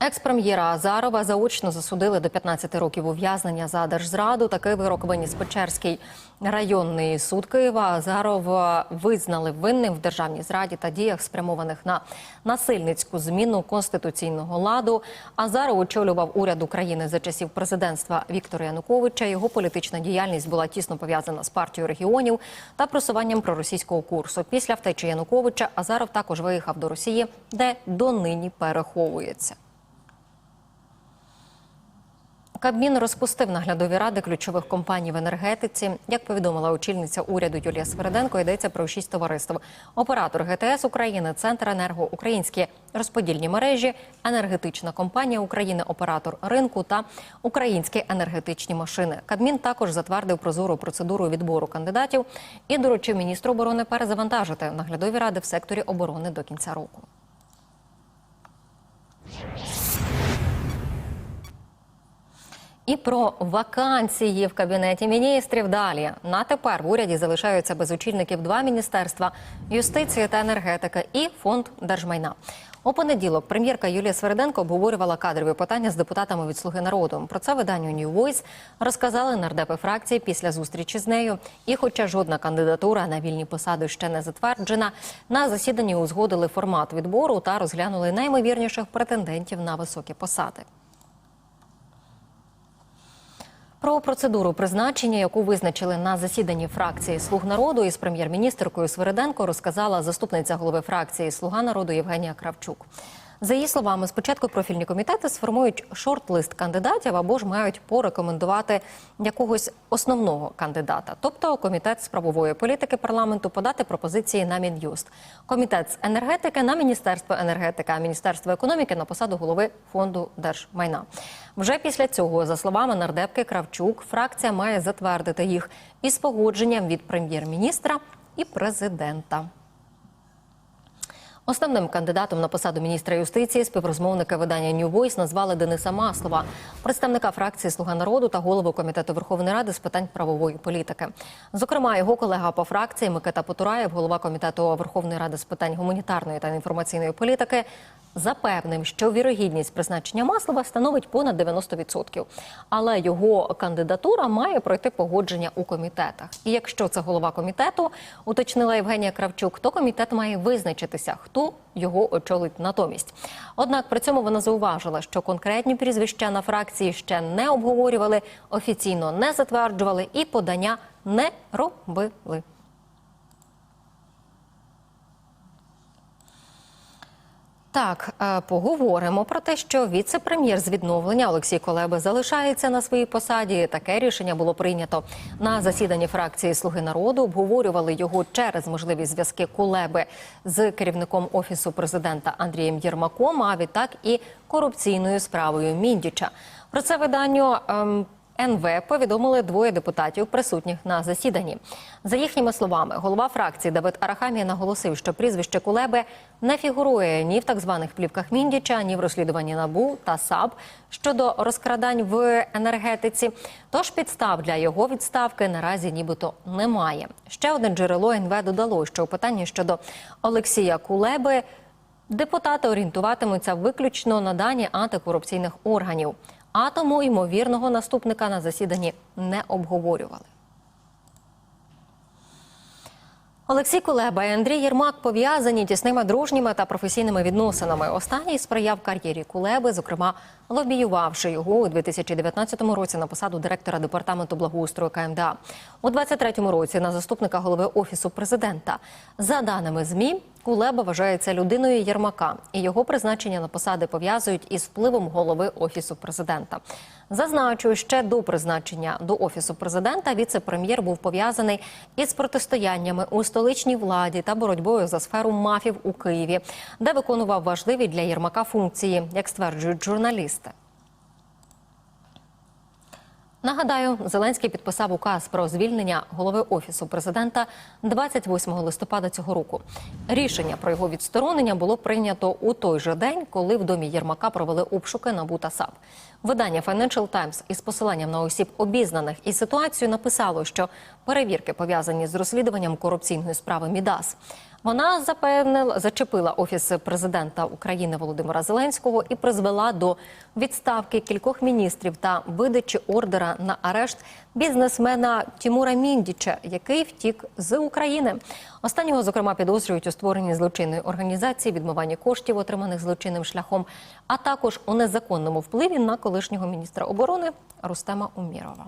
Екс-прем'єра Азарова заочно засудили до 15 років ув'язнення за держзраду. Такий вирок виніс Печерський районний суд Києва. Азаров визнали винним в державній зраді та діях, спрямованих на насильницьку зміну конституційного ладу. Азаров очолював уряд України за часів президентства Віктора Януковича. Його політична діяльність була тісно пов'язана з партією регіонів та просуванням проросійського курсу. Після втечі Януковича Азаров також виїхав до Росії, де донині переховується. Кабмін розпустив наглядові ради ключових компаній в енергетиці. Як повідомила очільниця уряду Юлія Свериденко, йдеться про шість товариств: оператор ГТС України, Центр енерго, українські розподільні мережі, енергетична компанія України, оператор ринку та українські енергетичні машини. Кабмін також затвердив прозору процедуру відбору кандидатів і доручив міністру оборони перезавантажити наглядові ради в секторі оборони до кінця року. І про вакансії в кабінеті міністрів далі на тепер в уряді залишаються без очільників два міністерства юстиції та енергетики і фонд держмайна. У понеділок прем'єрка Юлія Свериденко обговорювала кадрові питання з депутатами від Слуги народу. Про це виданню New Voice розказали нардепи фракції після зустрічі з нею. І, хоча жодна кандидатура на вільні посади ще не затверджена, на засіданні узгодили формат відбору та розглянули наймовірніших претендентів на високі посади. Про процедуру призначення, яку визначили на засіданні фракції Слуг народу із прем'єр-міністркою Свириденко, розказала заступниця голови фракції Слуга народу Євгенія Кравчук. За її словами, спочатку профільні комітети сформують шорт-лист кандидатів або ж мають порекомендувати якогось основного кандидата. Тобто комітет з правової політики парламенту подати пропозиції на мін'юст, комітет з енергетики на міністерство енергетики, а міністерство економіки на посаду голови фонду держмайна. Вже після цього, за словами нардепки Кравчук, фракція має затвердити їх із погодженням від прем'єр-міністра і президента. Основним кандидатом на посаду міністра юстиції співрозмовника видання New Voice назвали Дениса Маслова, представника фракції Слуга народу та голову комітету Верховної Ради з питань правової політики. Зокрема, його колега по фракції Микита Потураєв, голова комітету Верховної Ради з питань гуманітарної та інформаційної політики, запевнив, що вірогідність призначення Маслова становить понад 90%. Але його кандидатура має пройти погодження у комітетах. І якщо це голова комітету, уточнила Євгенія Кравчук, то комітет має визначитися, хто його очолить натомість. Однак при цьому вона зауважила, що конкретні прізвища на фракції ще не обговорювали, офіційно не затверджували і подання не робили. Так, е, поговоримо про те, що віце-прем'єр з відновлення Олексій Колеби залишається на своїй посаді. Таке рішення було прийнято на засіданні фракції Слуги народу. Обговорювали його через можливі зв'язки Кулеби з керівником офісу президента Андрієм Єрмаком. А відтак і корупційною справою Міндіча. Про це виданню. НВ повідомили двоє депутатів, присутніх на засіданні. За їхніми словами, голова фракції Давид Арахамія наголосив, що прізвище Кулеби не фігурує ні в так званих плівках Міндіча, ні в розслідуванні НАБУ та САБ щодо розкрадань в енергетиці. Тож підстав для його відставки наразі нібито немає. Ще одне джерело НВ додало, що у питанні щодо Олексія Кулеби. Депутати орієнтуватимуться виключно на дані антикорупційних органів, а тому ймовірного наступника на засіданні не обговорювали. Олексій Кулеба і Андрій Єрмак пов'язані тісними дружніми та професійними відносинами. Останній сприяв кар'єрі Кулеби, зокрема лобіювавши його у 2019 році на посаду директора департаменту благоустрою КМДА. У 2023 році на заступника голови офісу президента. За даними змі, Кулеба вважається людиною Єрмака, і його призначення на посади пов'язують із впливом голови офісу президента. Зазначу, ще до призначення до офісу президента віце-прем'єр був пов'язаний із протистояннями у столичній владі та боротьбою за сферу мафів у Києві, де виконував важливі для Єрмака функції, як стверджують журналісти. Нагадаю, Зеленський підписав указ про звільнення голови офісу президента 28 листопада цього року. Рішення про його відсторонення було прийнято у той же день, коли в домі Єрмака провели обшуки НАБУ та САП. Видання Financial Times із посиланням на осіб обізнаних із ситуацією написало, що перевірки пов'язані з розслідуванням корупційної справи Мідас. Вона запевнила, зачепила офіс президента України Володимира Зеленського і призвела до відставки кількох міністрів та видачі ордера на арешт бізнесмена Тімура Міндіча, який втік з України. Останнього, зокрема, підозрюють у створенні злочинної організації, відмиванні коштів, отриманих злочинним шляхом, а також у незаконному впливі на колишнього міністра оборони Рустема Умірова.